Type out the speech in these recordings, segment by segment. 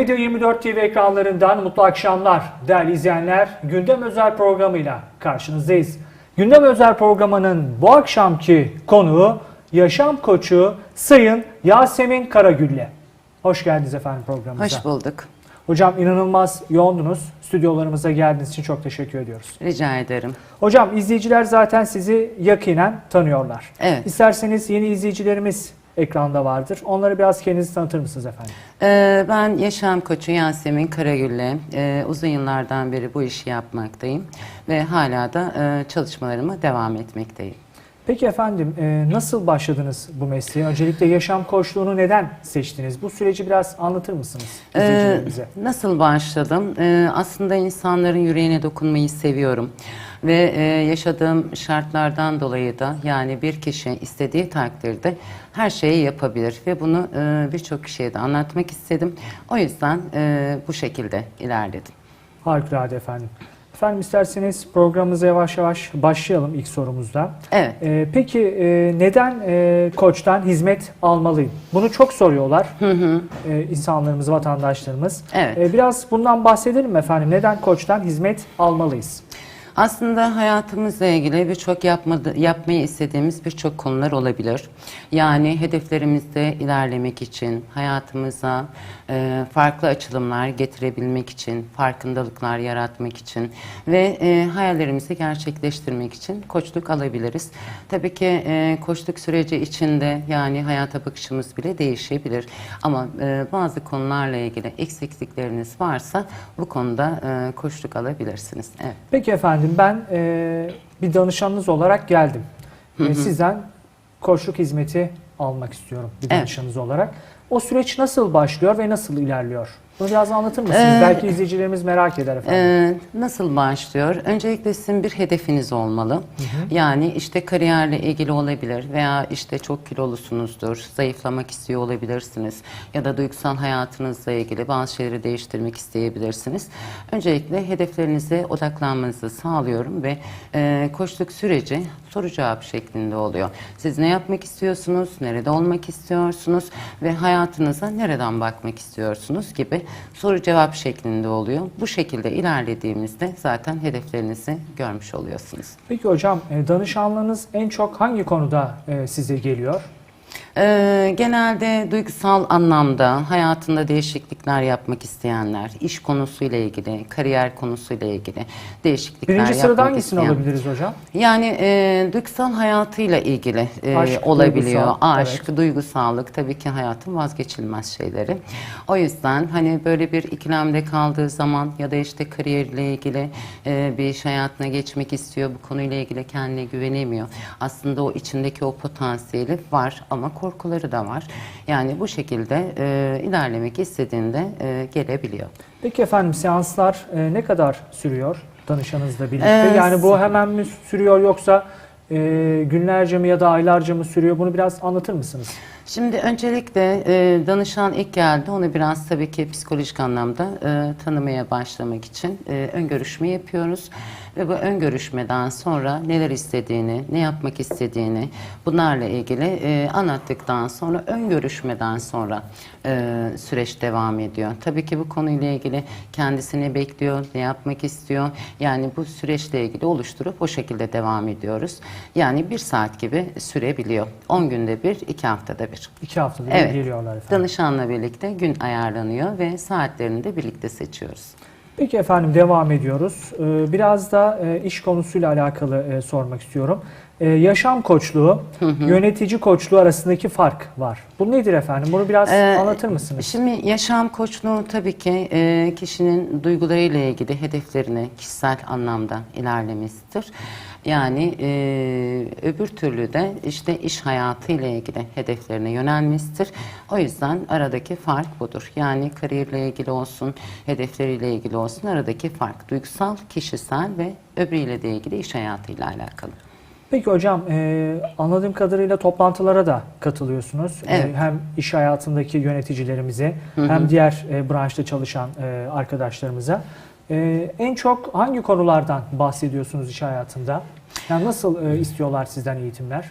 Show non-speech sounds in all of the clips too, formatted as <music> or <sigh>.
Medya 24 TV ekranlarından mutlu akşamlar değerli izleyenler. Gündem özel programıyla karşınızdayız. Gündem özel programının bu akşamki konuğu yaşam koçu Sayın Yasemin Karagülle. Hoş geldiniz efendim programımıza. Hoş bulduk. Hocam inanılmaz yoğundunuz. Stüdyolarımıza geldiğiniz için çok teşekkür ediyoruz. Rica ederim. Hocam izleyiciler zaten sizi yakinen tanıyorlar. Evet. İsterseniz yeni izleyicilerimiz ekranda vardır. Onları biraz kendinizi tanıtır mısınız efendim? Ee, ben yaşam koçu Yasemin Karagül'le e, uzun yıllardan beri bu işi yapmaktayım ve hala da e, çalışmalarıma devam etmekteyim. Peki efendim e, nasıl başladınız bu mesleğe? Öncelikle yaşam koçluğunu neden seçtiniz? Bu süreci biraz anlatır mısınız Ee, izleyicilerimize? nasıl başladım? Ee, aslında insanların yüreğine dokunmayı seviyorum. Ve e, yaşadığım şartlardan dolayı da yani bir kişi istediği takdirde her şeyi yapabilir ve bunu e, birçok kişiye de anlatmak istedim. O yüzden e, bu şekilde ilerledim. Harikulade efendim. Efendim isterseniz programımıza yavaş yavaş başlayalım ilk sorumuzda. Evet. E, peki e, neden e, koçtan hizmet almalıyım? Bunu çok soruyorlar e, insanlarımız, vatandaşlarımız. Evet. E, biraz bundan bahsedelim efendim. Neden koçtan hizmet almalıyız? Aslında hayatımızla ilgili birçok yapmayı istediğimiz birçok konular olabilir. Yani hedeflerimizde ilerlemek için, hayatımıza e, farklı açılımlar getirebilmek için, farkındalıklar yaratmak için ve e, hayallerimizi gerçekleştirmek için koçluk alabiliriz. Tabii ki e, koçluk süreci içinde yani hayata bakışımız bile değişebilir. Ama e, bazı konularla ilgili eksiklikleriniz varsa bu konuda e, koçluk alabilirsiniz. Evet. Peki efendim ben e, bir danışanınız olarak geldim. E, sizden koçluk hizmeti almak istiyorum bir Evet. danışanınız olarak. O süreç nasıl başlıyor ve nasıl ilerliyor? Bunu biraz anlatır mısınız? Ee, Belki izleyicilerimiz merak eder efendim. Ee, nasıl başlıyor? Öncelikle sizin bir hedefiniz olmalı. Yani işte kariyerle ilgili olabilir veya işte çok kilolusunuzdur, zayıflamak istiyor olabilirsiniz ya da duygusal hayatınızla ilgili bazı şeyleri değiştirmek isteyebilirsiniz. Öncelikle hedeflerinize odaklanmanızı sağlıyorum ve e, koçluk süreci soru cevap şeklinde oluyor. Siz ne yapmak istiyorsunuz, nerede olmak istiyorsunuz ve hayatınıza nereden bakmak istiyorsunuz gibi soru cevap şeklinde oluyor. Bu şekilde ilerlediğimizde zaten hedeflerinizi görmüş oluyorsunuz. Peki hocam e, danışanlığınız en çok hangi konuda e, size geliyor? Ee, genelde duygusal anlamda hayatında değişiklikler yapmak isteyenler, iş konusuyla ilgili, kariyer konusuyla ilgili değişiklikler Birinci yapmak sırada hangisini isteyen. alabiliriz hocam? Yani e, duygusal hayatıyla ilgili e, Aşk, olabiliyor. duygusal, Aşk, duygusallık tabii ki hayatın vazgeçilmez şeyleri. O yüzden hani böyle bir ikilemde kaldığı zaman ya da işte kariyerle ilgili e, bir iş hayatına geçmek istiyor, bu konuyla ilgili kendine güvenemiyor. Aslında o içindeki o potansiyeli var ama korkuları da var. Yani bu şekilde e, ilerlemek istediğinde e, gelebiliyor. Peki efendim seanslar e, ne kadar sürüyor danışanınızla birlikte? Ee, yani bu hemen mi sürüyor yoksa e, günlerce mi ya da aylarca mı sürüyor? Bunu biraz anlatır mısınız? Şimdi öncelikle e, danışan ilk geldi. Onu biraz tabii ki psikolojik anlamda e, tanımaya başlamak için e, ön görüşme yapıyoruz. Ve bu ön görüşmeden sonra neler istediğini, ne yapmak istediğini bunlarla ilgili e, anlattıktan sonra ön görüşmeden sonra e, süreç devam ediyor. Tabii ki bu konuyla ilgili kendisi ne bekliyor, ne yapmak istiyor. Yani bu süreçle ilgili oluşturup o şekilde devam ediyoruz. Yani bir saat gibi sürebiliyor. 10 günde bir, 2 haftada bir. İki haftada Evet. geliyorlar efendim. Danışanla birlikte gün ayarlanıyor ve saatlerini de birlikte seçiyoruz. Peki efendim devam ediyoruz. Ee, Biraz da e, iş konusuyla alakalı e, sormak istiyorum. E, Yaşam koçluğu, yönetici koçluğu arasındaki fark var. Bu nedir efendim? Bunu biraz Ee, anlatır mısınız? Şimdi yaşam koçluğu tabii ki e, kişinin duygularıyla ilgili hedeflerini kişisel anlamda ilerlemesidir. Yani e, öbür türlü de işte iş hayatıyla ilgili hedeflerine yönelmesidir. O yüzden aradaki fark budur. Yani kariyerle ilgili olsun, hedefleriyle ilgili olsun aradaki fark. Duygusal, kişisel ve öbürüyle de ilgili iş hayatıyla alakalı. Peki hocam e, anladığım kadarıyla toplantılara da katılıyorsunuz. E, Evet. hem iş hayatındaki yöneticilerimize hem diğer e, branşta çalışan e, arkadaşlarımıza. E, en çok hangi konulardan bahsediyorsunuz iş hayatında? Yani nasıl e, istiyorlar sizden eğitimler?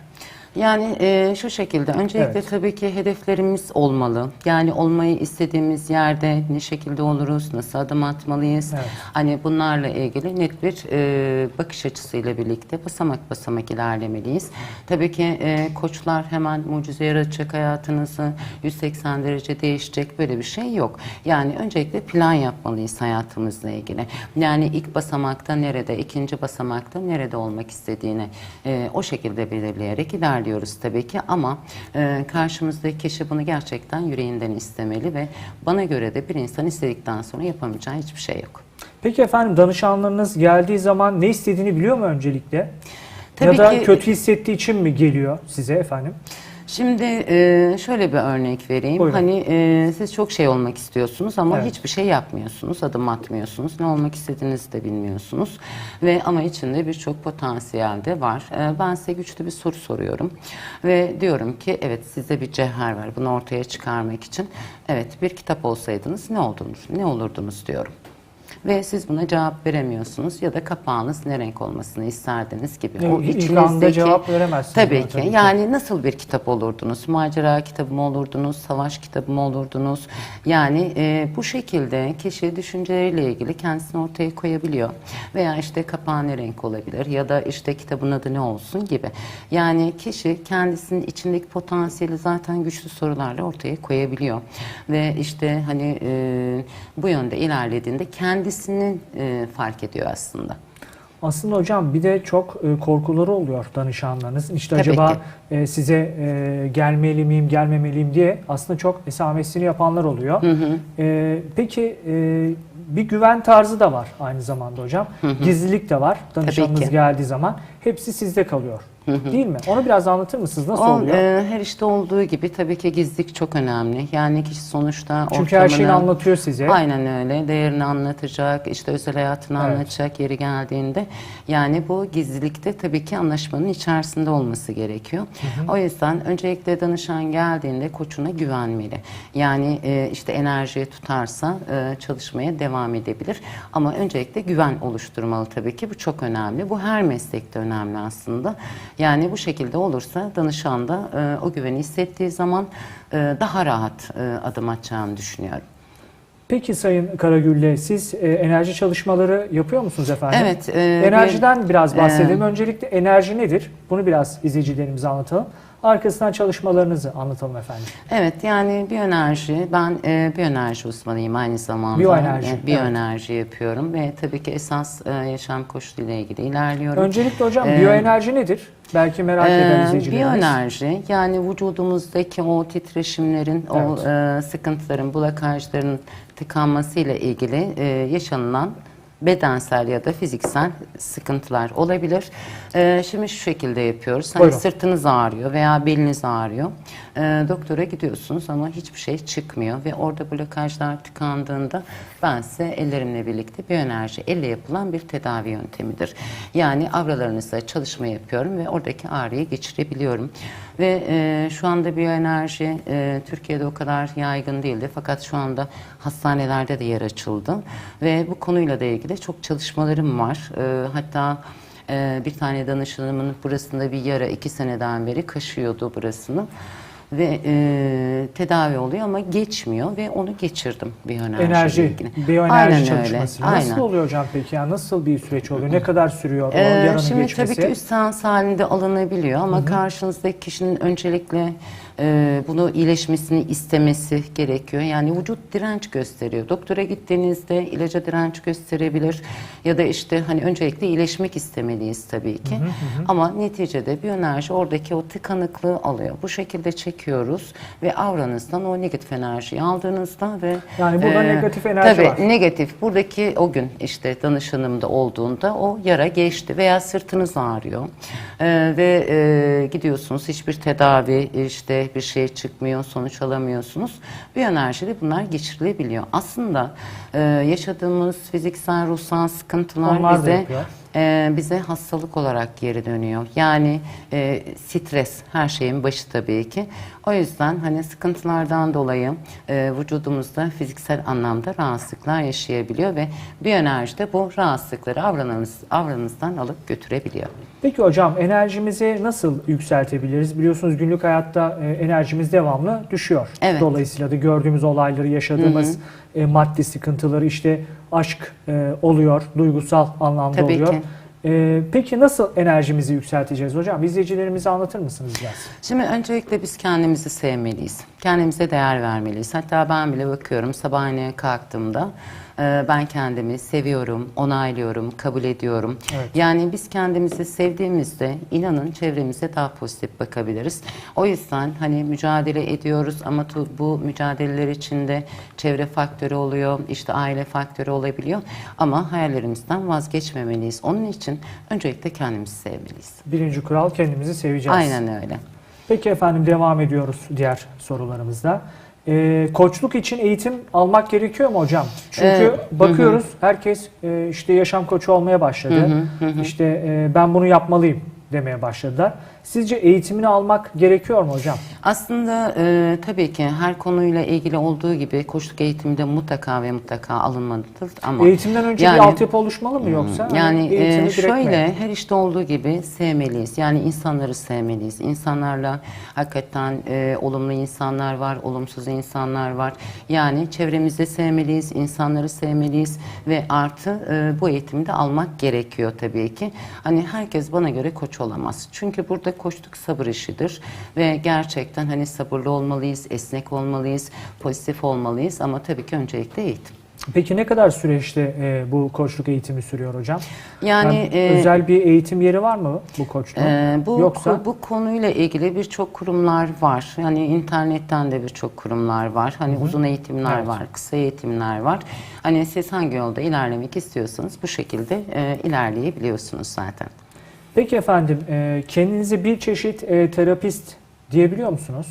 Yani e, şu şekilde öncelikle Evet. tabii ki hedeflerimiz olmalı. Yani olmayı istediğimiz yerde ne şekilde oluruz, nasıl adım atmalıyız. Evet. Hani bunlarla ilgili net bir e, bakış açısıyla birlikte basamak basamak ilerlemeliyiz. Tabii ki e, koçlar hemen mucize yaratacak hayatınızı 180 derece değişecek böyle bir şey yok. Yani öncelikle plan yapmalıyız hayatımızla ilgili. Yani ilk basamakta nerede, ikinci basamakta nerede olmak istediğini e, o şekilde belirleyerek ilerliyoruz tabii ki ama e, karşımızdaki kişi bunu gerçekten yüreğinden istemeli ve bana göre de bir insan istedikten sonra yapamayacağı hiçbir şey yok. Peki efendim danışanlarınız geldiği zaman ne istediğini biliyor mu öncelikle? Tabii ya da ki- kötü hissettiği için mi geliyor size efendim? Şimdi e, şöyle bir örnek vereyim. Buyurun. Hani e, siz çok şey olmak istiyorsunuz ama Evet. hiçbir şey yapmıyorsunuz, adım atmıyorsunuz. Ne olmak istediğinizi de bilmiyorsunuz. Ve ama içinde birçok potansiyel de var. E, ben size güçlü bir soru soruyorum. Ve diyorum ki evet sizde bir cevher var. Bunu ortaya çıkarmak için. Evet bir kitap olsaydınız ne oldunuz, ne olurdunuz diyorum. Ve siz buna cevap veremiyorsunuz ya da kapağınız ne renk olmasını isterdiniz gibi. Evet, ilk anda cevap veremezsiniz Tabii ki. tabii ki. Yani nasıl bir kitap olurdunuz? Macera kitabı mı olurdunuz? Savaş kitabı mı olurdunuz? Yani e, bu şekilde kişi düşünceleriyle ilgili kendisini ortaya koyabiliyor. Veya işte kapağı ne renk olabilir? Ya da işte kitabın adı ne olsun gibi. Yani kişi kendisinin içindeki potansiyeli zaten güçlü sorularla ortaya koyabiliyor. Ve işte hani e, bu yönde ilerlediğinde kendisini e, fark ediyor aslında. Aslında hocam bir de çok e, korkuları oluyor danışanlarınız. İşte Tabii acaba ki. e, size e, gelmeli miyim, gelmemeliyim diye aslında çok esamesini yapanlar oluyor. E, peki e, bir güven tarzı da var aynı zamanda hocam. Gizlilik de var. Danışanınız geldiği zaman hepsi sizde kalıyor. <laughs> Değil mi? Onu biraz anlatır mısınız? Nasıl O, oluyor? e, her işte olduğu gibi tabii ki gizlilik çok önemli. Yani kişi sonuçta Çünkü her şeyini ortamını- anlatıyor size. Aynen öyle. Değerini anlatacak, işte özel hayatını Evet. anlatacak yeri geldiğinde. Yani bu gizlilikte tabii ki anlaşmanın içerisinde olması gerekiyor. O yüzden öncelikle danışan geldiğinde koçuna güvenmeli. Yani e, işte enerjiyi tutarsa e, çalışmaya devam edebilir. Ama öncelikle güven oluşturmalı tabii ki. Bu çok önemli. Bu her meslekte önemli aslında. Yani bu şekilde olursa danışan da e, o güveni hissettiği zaman e, daha rahat e, adım atacağını düşünüyorum. Peki Sayın Karagülle siz e, enerji çalışmaları yapıyor musunuz efendim? Evet, e, Enerjiden biraz bahsedelim. e, Öncelikle enerji nedir? Bunu biraz izleyicilerimize anlatalım. Arkasından çalışmalarınızı anlatalım efendim. Evet yani biyoenerji, ben e, biyoenerji uzmanıyım aynı zamanda. Biyoenerji, E, biyoenerji yapıyorum ve tabii ki esas e, yaşam koşuluyla ilgili ilerliyorum. Öncelikle hocam Ee, biyoenerji nedir? Belki merak eden Ee, izleyicilerimiz. biyoenerji yani vücudumuzdaki o titreşimlerin, o e, sıkıntıların, blokajların tıkanmasıyla ilgili e, yaşanılan bedensel ya da fiziksel sıkıntılar olabilir. E, şimdi şu şekilde yapıyoruz. Hani Buyurun. sırtınız ağrıyor veya beliniz ağrıyor. E, doktora gidiyorsunuz ama hiçbir şey çıkmıyor ve orada blokajlar tıkandığında ben size ellerimle birlikte biyoenerji elle yapılan bir tedavi yöntemidir. Yani avralarınızla çalışma yapıyorum ve oradaki ağrıyı geçirebiliyorum. Ve e, şu anda biyoenerji e, Türkiye'de o kadar yaygın değildi. Fakat şu anda hastanelerde de yer açıldı. Ve bu konuyla da ilgili çok çalışmalarım var. E, hatta ee, bir tane danışanımın burasında bir yara iki seneden beri kaşıyordu burasını ve e, tedavi oluyor ama geçmiyor ve onu geçirdim biyoenerji Enerji, ilgili. biyoenerji Aynen öyle, çalışması. Nasıl aynen. oluyor hocam peki? Yani nasıl bir süreç oluyor? Ne kadar sürüyor o Ee, yaranın şimdi geçmesi? tabii ki üst seans halinde alınabiliyor ama karşınızdaki kişinin öncelikle e, bunu iyileşmesini istemesi gerekiyor. Yani vücut direnç gösteriyor. Doktora gittiğinizde ilaca direnç gösterebilir ya da işte hani öncelikle iyileşmek istemeliyiz tabii ki. Ama neticede biyoenerji oradaki o tıkanıklığı alıyor. Bu şekilde çekiyoruz ve avranızdan o negatif enerjiyi aldığınızda ve Yani burada negatif enerji tabii, var. Negatif. Buradaki o gün işte danışanımda olduğunda o yara geçti veya sırtınız ağrıyor Ee, ve e, gidiyorsunuz hiçbir tedavi işte bir şey çıkmıyor sonuç alamıyorsunuz. Bir enerjide bunlar geçirilebiliyor. Aslında e, yaşadığımız fiziksel ruhsal sıkıntılar Onlar bize. E, bize hastalık olarak geri dönüyor. Yani e, stres her şeyin başı tabii ki. O yüzden hani sıkıntılardan dolayı e, vücudumuzda fiziksel anlamda rahatsızlıklar yaşayabiliyor ve biyoenerji de bu rahatsızlıkları avranımız, avranımızdan alıp götürebiliyor. Peki hocam enerjimizi nasıl yükseltebiliriz? Biliyorsunuz günlük hayatta e, enerjimiz devamlı düşüyor. Evet. Dolayısıyla da gördüğümüz olayları, yaşadığımız e, maddi sıkıntıları işte aşk e, oluyor, duygusal anlamda Tabii oluyor. ki. E, peki nasıl enerjimizi yükselteceğiz hocam? İzleyicilerimize anlatır mısınız biraz? Şimdi öncelikle biz kendimizi sevmeliyiz. Kendimize değer vermeliyiz. Hatta ben bile bakıyorum sabahleyin kalktığımda e, ben kendimi seviyorum, onaylıyorum, kabul ediyorum. Evet. Yani biz kendimizi sevdiğimizde inanın çevremize daha pozitif bakabiliriz. O yüzden hani mücadele ediyoruz ama bu mücadeleler içinde çevre faktörü oluyor, işte aile faktörü olabiliyor. Ama hayallerimizden vazgeçmemeliyiz. Onun için öncelikle kendimizi sevmeliyiz. Birinci kural kendimizi seveceğiz. Aynen öyle. Peki efendim devam ediyoruz diğer sorularımızda. Ee, koçluk için eğitim almak gerekiyor mu hocam? Çünkü Evet. bakıyoruz herkes e, işte yaşam koçu olmaya başladı. İşte e, ben bunu yapmalıyım demeye başladılar. Sizce eğitimini almak gerekiyor mu hocam? Aslında e, tabii ki her konuyla ilgili olduğu gibi koçluk eğitimi de mutlaka ve mutlaka alınmalıdır ama Eğitimden önce yani- bir altyapı oluşmalı mı yoksa? hani yani e, direkt mi? şöyle her işte olduğu gibi sevmeliyiz. Yani insanları sevmeliyiz. İnsanlarla hakikaten e, olumlu insanlar var, olumsuz insanlar var. Yani çevremizi sevmeliyiz, insanları sevmeliyiz ve artı e, bu eğitimi de almak gerekiyor tabii ki. Hani herkes bana göre koç olamaz. Çünkü burada koçluk sabır işidir ve gerçekten hani sabırlı olmalıyız, esnek olmalıyız, pozitif olmalıyız ama tabii ki öncelikle eğitim. Peki ne kadar süreçte e, bu koçluk eğitimi sürüyor hocam? Yani e, özel bir eğitim yeri var mı bu koçluğun? Ee, bu Yoksa bu konuyla ilgili birçok kurumlar var. Yani internetten de birçok kurumlar var. Hani uzun eğitimler Evet. var, kısa eğitimler var. Hani siz hangi yolda ilerlemek istiyorsanız bu şekilde e, ilerleyebiliyorsunuz zaten. Peki efendim e, kendinizi bir çeşit e, terapist diyebiliyor musunuz?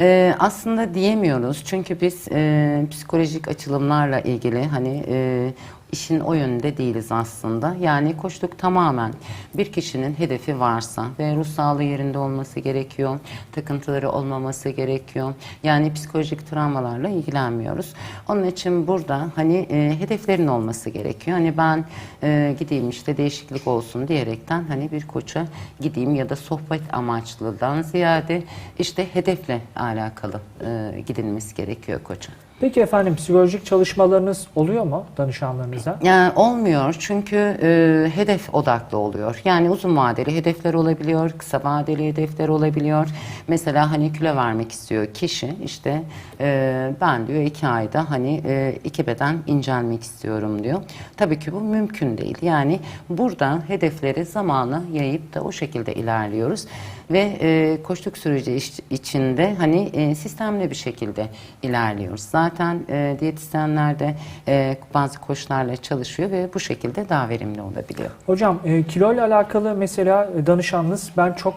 Ee, aslında diyemiyoruz çünkü biz e, psikolojik açılımlarla ilgili hani e, işin o yönünde değiliz aslında. Yani koçluk tamamen bir kişinin hedefi varsa ve ruh sağlığı yerinde olması gerekiyor, takıntıları olmaması gerekiyor. Yani psikolojik travmalarla ilgilenmiyoruz. Onun için burada hani e, hedeflerin olması gerekiyor. Hani ben e, gideyim işte değişiklik olsun diyerekten hani bir koça gideyim ya da sohbet amaçlıdan ziyade işte hedefle alakalı e, gidilmesi gerekiyor koça. Peki efendim psikolojik çalışmalarınız oluyor mu danışanlarınıza? Yani olmuyor çünkü e, hedef odaklı oluyor. Yani uzun vadeli hedefler olabiliyor, kısa vadeli hedefler olabiliyor. Mesela hani kilo vermek istiyor kişi işte e, ben diyor iki ayda hani e, iki beden incelmek istiyorum diyor. Tabii ki bu mümkün değil. Yani burada hedefleri zamana yayıp da o şekilde ilerliyoruz. Ve e, koçluk süreci iç- içinde hani e, sistemli bir şekilde ilerliyoruz. Zaten e, diyetisyenler de e, bazı koçlarla çalışıyor ve bu şekilde daha verimli olabiliyor. Hocam e, kilo ile alakalı mesela e, danışanınız ben çok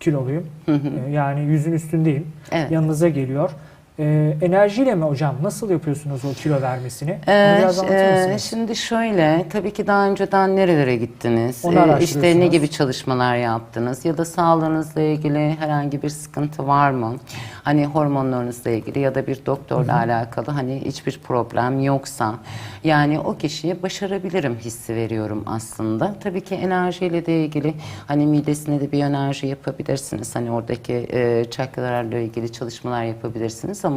kiloluyum. E, yani yüzün üstündeyim. Evet. Yanınıza geliyor. E, enerjiyle mi hocam? Nasıl yapıyorsunuz o kilo vermesini? Bunu Ee, biraz anlatır e, mısınız? şimdi şöyle, tabii ki daha önceden nerelere gittiniz? Onu Ee, işte araştırıyorsunuz. ne gibi çalışmalar yaptınız? Ya da sağlığınızla ilgili herhangi bir sıkıntı var mı? Hani hormonlarınızla ilgili ya da bir doktorla alakalı hani hiçbir problem yoksa yani o kişiye başarabilirim hissi veriyorum aslında. Tabii ki enerjiyle de ilgili hani midesine de bir enerji yapabilirsiniz. Hani oradaki e, çakralarla ilgili çalışmalar yapabilirsiniz ama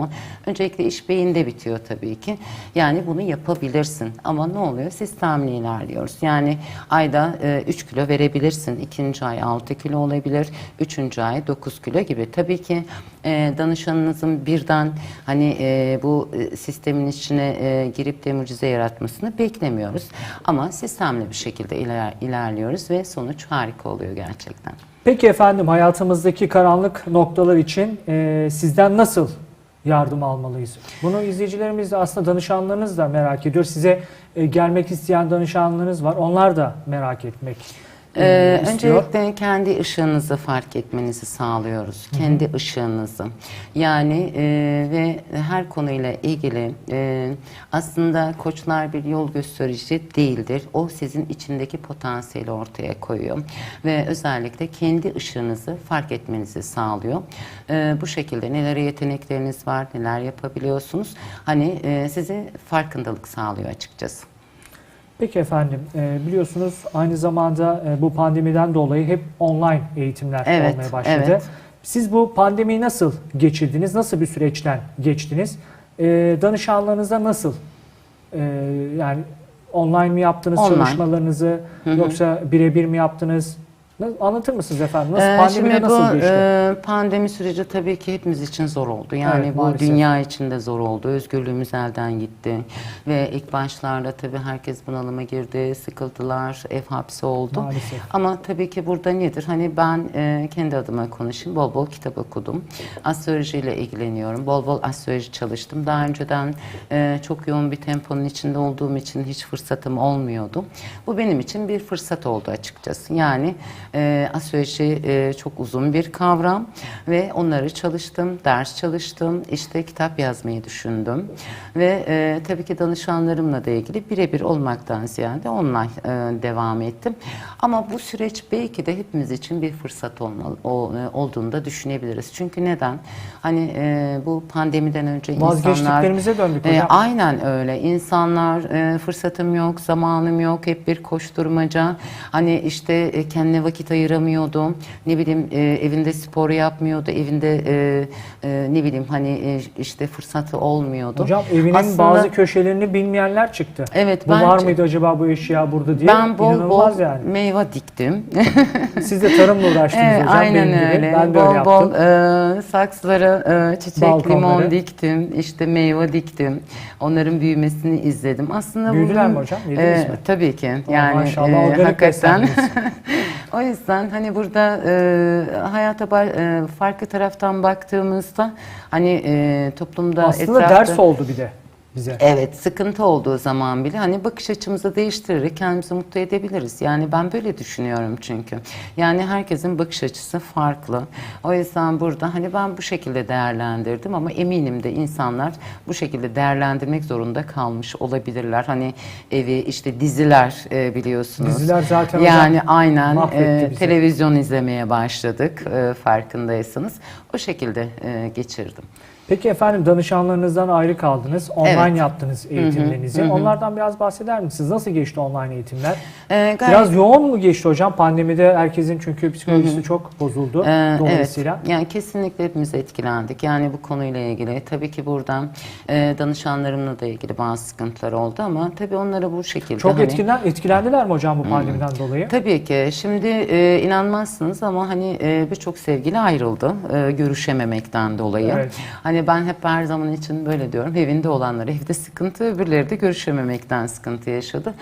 öncelikle iş beyinde bitiyor tabii ki. Yani bunu yapabilirsin ama ne oluyor? Sistemli ilerliyoruz. Yani ayda 3 kilo verebilirsin. ikinci ay 6 kilo olabilir. Üçüncü ay 9 kilo gibi. Tabii ki e, danışanınızın birden hani e, bu e, sistemin içine e, girip de mucize yaratmasını beklemiyoruz. Ama sistemli bir şekilde iler- ilerliyoruz ve sonuç harika oluyor gerçekten. Peki efendim hayatımızdaki karanlık noktalar için e, sizden nasıl yardım almalıyız? Bunu izleyicilerimiz de aslında danışanlarınız da merak ediyor. Size e, gelmek isteyen danışanlarınız var. Onlar da merak etmek Ee, istiyor? öncelikle kendi ışığınızı fark etmenizi sağlıyoruz. Kendi ışığınızı. Yani e, ve her konuyla ilgili e, aslında koçlar bir yol gösterici değildir. O sizin içindeki potansiyeli ortaya koyuyor. Ve özellikle kendi ışığınızı fark etmenizi sağlıyor. E, bu şekilde nelere yetenekleriniz var, neler yapabiliyorsunuz. Hani e, size farkındalık sağlıyor açıkçası. Peki efendim, e, biliyorsunuz aynı zamanda e, bu pandemiden dolayı hep online eğitimler Evet, olmaya başladı. evet. Siz bu pandemiyi nasıl geçirdiniz? Nasıl bir süreçten geçtiniz? E, danışanlarınıza nasıl? E, yani online mi yaptınız Online. çalışmalarınızı yoksa birebir mi yaptınız? Anlatır mısınız efendim? Nasıl Ee, pandemide Şimdi nasıl bu geçti? e, pandemi süreci tabii ki hepimiz için zor oldu. Yani Evet, bu maalesef. dünya için de zor oldu. Özgürlüğümüz elden gitti. Ve ilk başlarda tabii herkes bunalıma girdi, sıkıldılar, ev hapsi oldu. Maalesef. Ama tabii ki burada nedir? Hani ben e, kendi adıma konuşayım. Bol bol kitap okudum. Astrolojiyle ilgileniyorum. Bol bol astroloji çalıştım. Daha önceden e, çok yoğun bir temponun içinde olduğum için hiç fırsatım olmuyordu. Bu benim için bir fırsat oldu açıkçası. Yani e, astroloji e, çok uzun bir kavram ve onları çalıştım, ders çalıştım, işte kitap yazmayı düşündüm ve e, tabii ki danışanlarımla da ilgili birebir olmaktan ziyade online e, devam ettim. Ama bu süreç belki de hepimiz için bir fırsat olmalı, o, e, olduğunu da düşünebiliriz. Çünkü neden? Hani e, bu pandemiden önce insanlar döndük e, hocam. aynen öyle. İnsanlar e, fırsatım yok, zamanım yok, hep bir koşturmaca. Hani işte e, kendine vakit ayıramıyordu. Ne bileyim e, evinde spor yapmıyordu. Evinde e, e, ne bileyim hani e, işte fırsatı olmuyordu. Hocam evinin Aslında- bazı köşelerini bilmeyenler çıktı. Evet, Bu ben- var mıydı acaba bu eşya burada diye? ben bol bol İnanılmaz yani. meyve diktim. <laughs> Siz de tarımla uğraştınız Evet, hocam aynen benim gibi. öyle. Ben de öyle bol yaptım. bol e, saksılara e, çiçek, Balkonlara. limon diktim, işte meyve diktim. Onların büyümesini izledim. Aslında Büyüdüler bunun- mi hocam? Yediniz mi? Tabii ki. Yani maşallah, e, hakikaten. <laughs> o yüzden hani burada e, hayata ba- e, farklı taraftan baktığımızda hani e, toplumda Aslında etrafta ders oldu bir de bize. Evet, sıkıntı olduğu zaman bile hani bakış açımızı değiştirerek kendimizi mutlu edebiliriz. Yani ben böyle düşünüyorum çünkü. Yani herkesin bakış açısı farklı. O yüzden burada hani ben bu şekilde değerlendirdim ama eminim de insanlar bu şekilde değerlendirmek zorunda kalmış olabilirler. Hani evi işte diziler e, biliyorsunuz. Diziler zaten yani aynen e, televizyon izlemeye başladık e, farkındaysanız. O şekilde e, geçirdim. Peki efendim danışanlarınızdan ayrı kaldınız. Online Evet. yaptınız eğitimlerinizi. Onlardan biraz bahseder misiniz? Nasıl geçti online eğitimler? E, gayet- Biraz yoğun mu geçti hocam? Pandemide herkesin çünkü psikolojisi çok bozuldu. Ee, Dolayısıyla. Evet, yani kesinlikle hepimiz etkilendik. Yani bu konuyla ilgili tabii ki buradan e, danışanlarımla da ilgili bazı sıkıntılar oldu ama tabii onları bu şekilde Çok hani- etkilen, etkilendiler mi hocam bu pandemiden dolayı? Tabii ki. Şimdi e, inanmazsınız ama hani e, birçok sevgili ayrıldı e, görüşememekten dolayı. Evet. Hani ben hep her zaman için böyle diyorum. Evinde olanlar evde sıkıntı, öbürleri de görüşememekten sıkıntı yaşadı.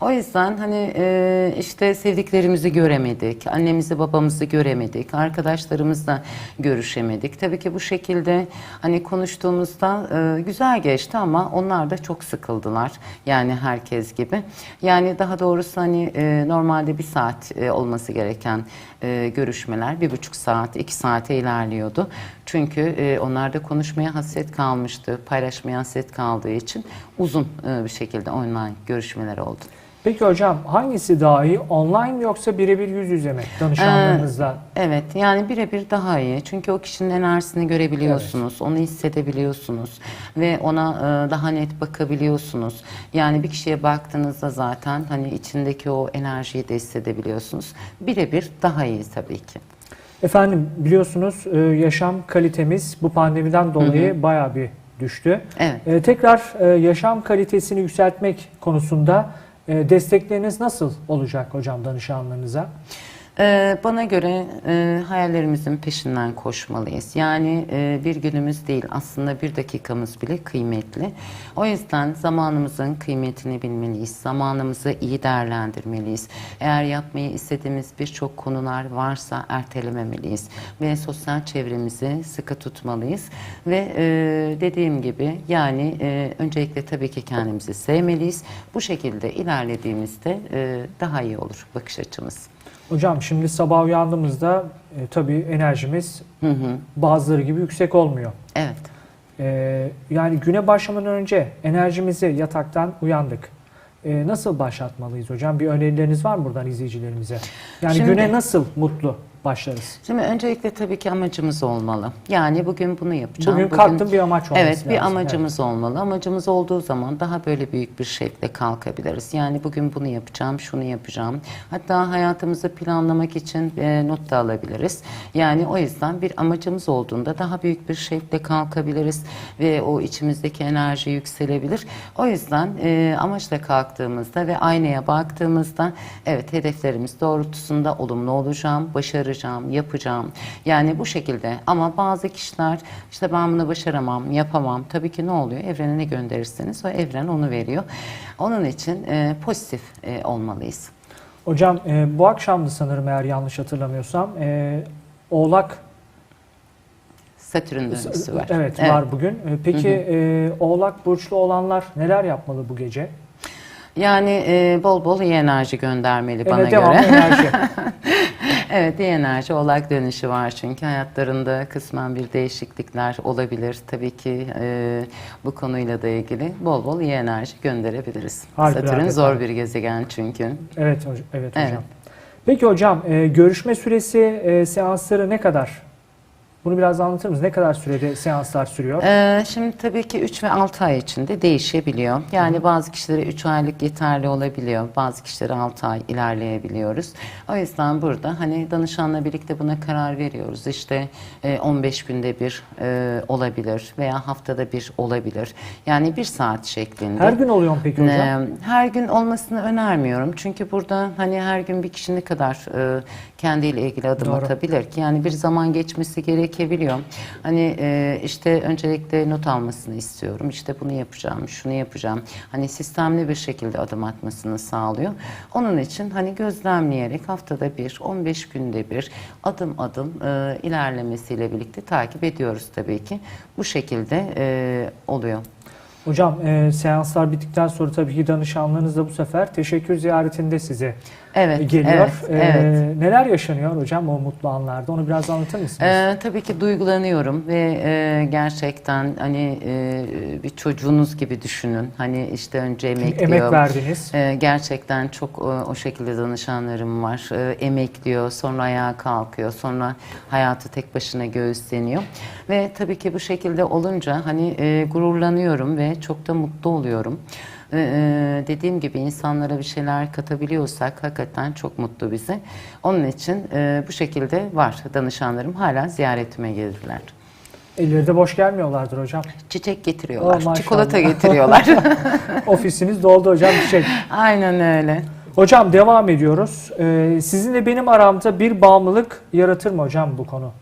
O yüzden hani e, işte sevdiklerimizi göremedik, annemizi babamızı göremedik, arkadaşlarımızla görüşemedik. Tabii ki bu şekilde hani konuştuğumuzda e, güzel geçti ama onlar da çok sıkıldılar. Yani herkes gibi. Yani daha doğrusu hani e, normalde bir saat e, olması gereken e, görüşmeler bir buçuk saat, iki saate ilerliyordu. Çünkü e, onlar da konuşmaya hasret kalmıştı, paylaşmaya hasret kaldığı için uzun e, bir şekilde online görüşmeler oldu. Peki hocam hangisi daha iyi? Online mi yoksa birebir yüz yüze mi danışanlarınızla? Evet yani birebir daha iyi. Çünkü o kişinin enerjisini görebiliyorsunuz, onu hissedebiliyorsunuz ve ona e, daha net bakabiliyorsunuz. Yani bir kişiye baktığınızda zaten hani içindeki o enerjiyi de hissedebiliyorsunuz. Birebir daha iyi tabii ki. Efendim biliyorsunuz e, yaşam kalitemiz bu pandemiden dolayı bayağı bir düştü. Evet. E, Tekrar e, yaşam kalitesini yükseltmek konusunda destekleriniz nasıl olacak hocam danışanlarınıza? Ee, bana göre e, hayallerimizin peşinden koşmalıyız. Yani e, bir günümüz değil aslında bir dakikamız bile kıymetli. O yüzden zamanımızın kıymetini bilmeliyiz. Zamanımızı iyi değerlendirmeliyiz. Eğer yapmayı istediğimiz birçok konular varsa ertelememeliyiz. Ve sosyal çevremizi sıkı tutmalıyız. Ve e, dediğim gibi yani e, öncelikle tabii ki kendimizi sevmeliyiz. Bu şekilde ilerlediğimizde e, daha iyi olur bakış açımız. Hocam şimdi sabah uyandığımızda e, tabii enerjimiz Hı hı. bazıları gibi yüksek olmuyor. Evet. E, yani güne başlamadan önce enerjimizi yataktan uyandık. E, nasıl başlatmalıyız hocam? Bir önerileriniz var mı buradan izleyicilerimize? Yani Şimdi- güne nasıl mutlu başlarız? Şimdi öncelikle tabii ki amacımız olmalı. Yani bugün bunu yapacağım. Bugün kalktım bir amaç olması Evet bir lazım. amacımız olmalı. Amacımız olduğu zaman daha böyle büyük bir şekilde kalkabiliriz. Yani bugün bunu yapacağım, şunu yapacağım. Hatta hayatımızı planlamak için e, not da alabiliriz. Yani o yüzden bir amacımız olduğunda daha büyük bir şekilde kalkabiliriz ve o içimizdeki enerji yükselebilir. O yüzden e, amaçla kalktığımızda ve aynaya baktığımızda evet hedeflerimiz doğrultusunda olumlu olacağım, başaracağım, yapacağım. Yani bu şekilde ama bazı kişiler işte ben bunu başaramam, yapamam. Tabii ki ne oluyor? Evrene ne gönderirseniz o evren onu veriyor. Onun için e, pozitif e, olmalıyız. Hocam e, bu akşamdı sanırım eğer yanlış hatırlamıyorsam. E, Oğlak Satürn dönüşü var. Evet, var bugün. E, Peki e, Oğlak burçlu olanlar neler yapmalı bu gece? Yani e, bol bol iyi enerji göndermeli bana E, devamlı göre. enerji. <laughs> Evet iyi enerji oğlak dönüşü var çünkü hayatlarında kısmen bir değişiklikler olabilir. Tabii ki e, bu konuyla da ilgili bol bol iyi enerji gönderebiliriz. Harikulade Satürn zor bir gezegen çünkü. Evet, evet hocam. Evet. Peki hocam e, görüşme süresi e, seansları ne kadar? Bunu biraz anlatır mısınız? Ne kadar sürede seanslar sürüyor? Ee, şimdi tabii ki 3 ve 6 ay içinde değişebiliyor. Yani bazı kişilere 3 aylık yeterli olabiliyor. Bazı kişilere 6 ay ilerleyebiliyoruz. O yüzden burada hani danışanla birlikte buna karar veriyoruz. İşte e, 15 günde bir e, olabilir veya haftada bir olabilir. Yani bir saat şeklinde. Her gün oluyor mu peki hocam? Ee, Her gün olmasını önermiyorum. Çünkü burada hani her gün bir kişi ne kadar e, kendiyle ilgili adım Doğru. atabilir ki? Yani bir zaman geçmesi gerekebiliyor. Hani e, işte öncelikle not almasını istiyorum. İşte bunu yapacağım, şunu yapacağım. Hani sistemli bir şekilde adım atmasını sağlıyor. Onun için hani gözlemleyerek haftada bir, 15 günde bir adım adım e, ilerlemesiyle birlikte takip ediyoruz tabii ki. Bu şekilde e, oluyor. Hocam e, seanslar bittikten sonra tabii ki danışanlarınız da bu sefer teşekkür ziyaretinde size Evet, geliyor. evet, E, evet. Neler yaşanıyor hocam o mutlu anlarda? Onu biraz anlatır mısınız? Ee, tabii ki duygulanıyorum ve e, gerçekten hani e, bir çocuğunuz gibi düşünün. Hani işte önce emek Emek verdiniz. Ee, gerçekten çok e, o şekilde danışanlarım var. Ee, emekliyor, sonra ayağa kalkıyor, sonra hayatı tek başına göğüsleniyor. Ve tabii ki bu şekilde olunca hani e, gururlanıyorum ve çok da mutlu oluyorum. Ve, e, dediğim gibi insanlara bir şeyler katabiliyorsak hakikaten çok mutlu bizi. Onun için e, bu şekilde var danışanlarım hala ziyaretime gelirler. Elleri de boş gelmiyorlardır hocam. Çiçek Oh, getiriyorlar, maşallah. çikolata <laughs> getiriyorlar. <laughs> Ofisiniz doldu hocam bir şey. Aynen öyle. Hocam devam ediyoruz. Ee, sizinle benim aramda bir bağımlılık yaratır mı hocam bu konu?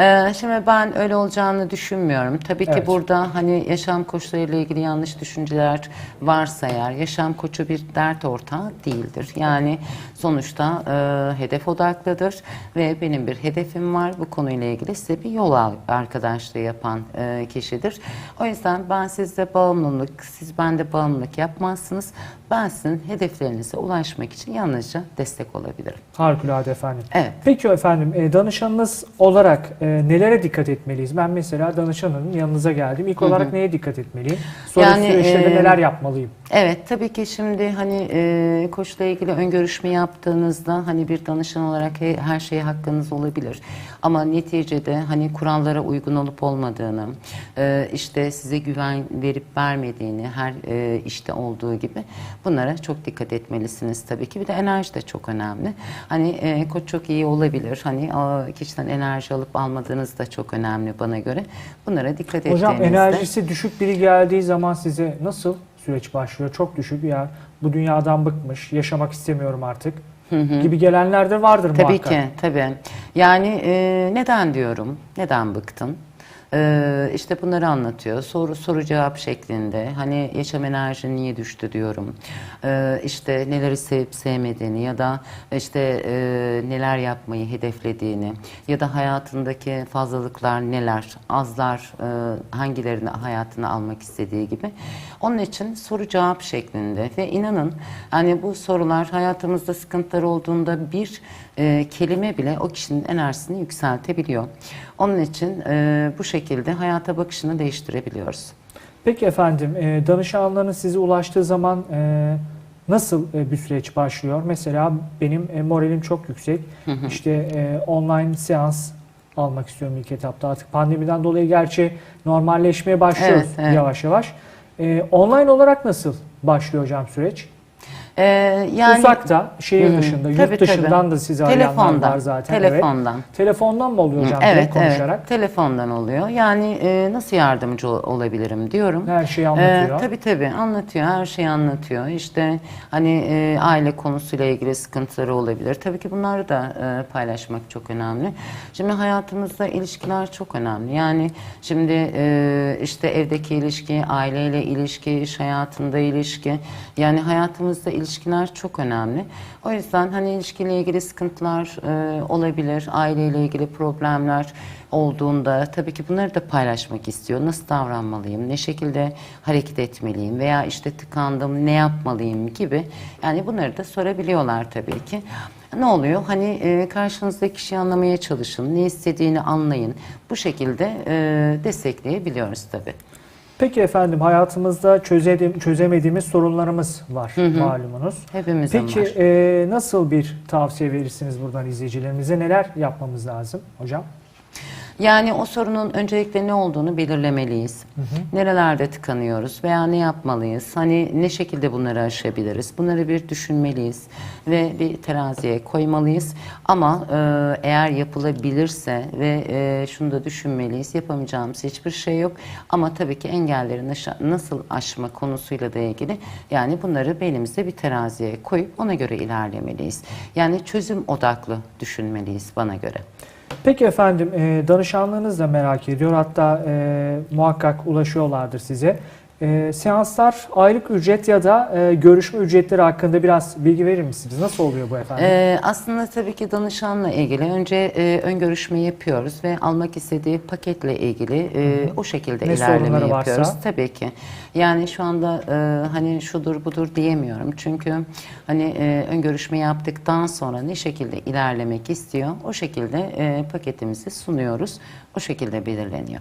Ee, şimdi ben öyle olacağını düşünmüyorum. Tabii ki Evet. burada hani yaşam koçlarıyla ilgili yanlış düşünceler varsa eğer yaşam koçu bir dert ortağı değildir. Yani sonuçta e, hedef odaklıdır ve benim bir hedefim var. Bu konuyla ilgili size bir yol arkadaşlığı yapan e, kişidir. O yüzden ben sizde bağımlılık, siz bende bağımlılık yapmazsınız. Ben sizin hedeflerinize ulaşmak için yalnızca destek olabilirim. Harikulade efendim. Evet. Peki efendim e, danışanınız olarak e, nelere dikkat etmeliyiz? Ben mesela danışanın yanınıza geldim. İlk olarak neye dikkat etmeliyim? Sonra Yani, süreçte e, neler yapmalıyım? Evet tabii ki şimdi hani e, koçla ilgili ön görüşme yaptığınızda hani bir danışan olarak he- her şeye hakkınız olabilir. Ama neticede hani kurallara uygun olup olmadığını, e, işte size güven verip vermediğini her e, işte olduğu gibi bunlara çok dikkat etmelisiniz tabii ki. Bir de enerji de çok önemli. Hani e, koç çok iyi olabilir. Hani o kişiden enerji alıp almadığınız da çok önemli bana göre. Bunlara dikkat Hocam ettiğinizde. enerjisi düşük biri geldiği zaman size nasıl süreç başlıyor? Çok düşük ya bu dünyadan bıkmış, yaşamak istemiyorum artık. gibi gelenler de vardır Tabii muhakkak. ki, tabii. Yani e, neden diyorum, neden bıktın? E, işte bunları anlatıyor. Soru soru cevap şeklinde. Hani yaşam enerjin niye düştü diyorum. E, işte neleri sevip sevmediğini ya da işte e, neler yapmayı hedeflediğini ya da hayatındaki fazlalıklar neler, azlar e, hangilerini hayatına almak istediği gibi. Onun için soru cevap şeklinde ve inanın hani bu sorular hayatımızda sıkıntılar olduğunda bir e, kelime bile o kişinin enerjisini yükseltebiliyor. Onun için e, bu şekilde hayata bakışını değiştirebiliyoruz. Peki efendim, e, danışanlarınız size ulaştığı zaman e, nasıl e, bir süreç başlıyor? Mesela benim e, moralim çok yüksek. İşte e, online seans almak istiyorum ilk etapta. Artık pandemiden dolayı gerçi normalleşmeye başlıyoruz Evet, evet. yavaş yavaş. E, online olarak nasıl başlıyor hocam süreç? E, yani Uzakta, şehir Hı, dışında, tabii, yurt dışından tabii. da sizi telefondan, var zaten. evet. telefondan. Telefondan mı oluyor hocam? Evet, direkt evet. konuşarak. Telefondan oluyor. Yani e, nasıl yardımcı ol- olabilirim diyorum. Her şeyi anlatıyor. Ee, tabii tabii anlatıyor, her şeyi anlatıyor. İşte hani e, aile konusuyla ilgili sıkıntıları olabilir. Tabii ki bunları da e, paylaşmak çok önemli. Şimdi hayatımızda ilişkiler çok önemli. Yani şimdi e, işte evdeki ilişki, aileyle ilişki, iş hayatında ilişki. Yani hayatımızda ilişkiler çok önemli. O yüzden hani ilişkiyle ilgili sıkıntılar e, olabilir, aileyle ilgili problemler olduğunda tabii ki bunları da paylaşmak istiyor. Nasıl davranmalıyım, ne şekilde hareket etmeliyim veya işte tıkandım ne yapmalıyım gibi. Yani bunları da sorabiliyorlar tabii ki. Ne oluyor? Hani e, karşınızdaki kişiyi anlamaya çalışın, ne istediğini anlayın. Bu şekilde e, destekleyebiliyoruz tabii. Peki efendim hayatımızda çözemediğimiz sorunlarımız var malumunuz. Hepimizin Peki var. e, nasıl bir tavsiye verirsiniz buradan izleyicilerimize? Neler yapmamız lazım hocam? Yani o sorunun öncelikle ne olduğunu belirlemeliyiz. Nerelerde tıkanıyoruz veya ne yapmalıyız? Hani ne şekilde bunları aşabiliriz? Bunları bir düşünmeliyiz ve bir teraziye koymalıyız. Ama e, eğer yapılabilirse ve e, şunu da düşünmeliyiz. Yapamayacağımız hiçbir şey yok. Ama tabii ki engelleri nasıl aşma konusuyla da ilgili yani bunları beynimizde bir teraziye koyup ona göre ilerlemeliyiz. Yani çözüm odaklı düşünmeliyiz bana göre. Peki efendim e, danışanlığınız da merak ediyor. Hatta e, muhakkak ulaşıyorlardır size. E, seanslar aylık ücret ya da e, görüşme ücretleri hakkında biraz bilgi verir misiniz? Nasıl oluyor bu efendim? Ee, aslında tabii ki danışanla ilgili önce e, ön görüşme yapıyoruz ve almak istediği paketle ilgili e, o şekilde Ne ilerleme sorunları varsa? yapıyoruz. Tabii ki. Yani şu anda e, hani şudur budur diyemiyorum. Çünkü hani e, ön görüşme yaptıktan sonra ne şekilde ilerlemek istiyor o şekilde e, paketimizi sunuyoruz. O şekilde belirleniyor.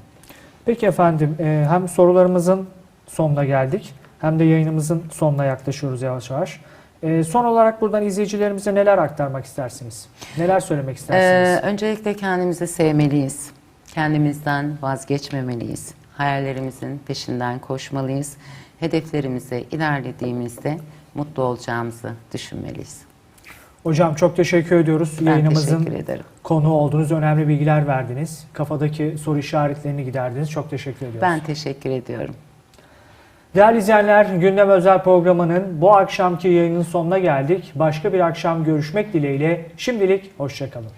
Peki efendim e, hem sorularımızın sonuna geldik hem de yayınımızın sonuna yaklaşıyoruz yavaş yavaş. E, son olarak buradan izleyicilerimize neler aktarmak istersiniz? Neler söylemek istersiniz? Ee, öncelikle kendimizi sevmeliyiz. Kendimizden vazgeçmemeliyiz. Hayallerimizin peşinden koşmalıyız. Hedeflerimize ilerlediğimizde mutlu olacağımızı düşünmeliyiz. Hocam çok teşekkür ediyoruz. Ben Yayınımızın teşekkür ederim. konu olduğunuz önemli bilgiler verdiniz. Kafadaki soru işaretlerini giderdiniz. Çok teşekkür ediyoruz. Ben teşekkür ediyorum. Değerli izleyenler, Gündem Özel programının bu akşamki yayının sonuna geldik. Başka bir akşam görüşmek dileğiyle şimdilik hoşçakalın.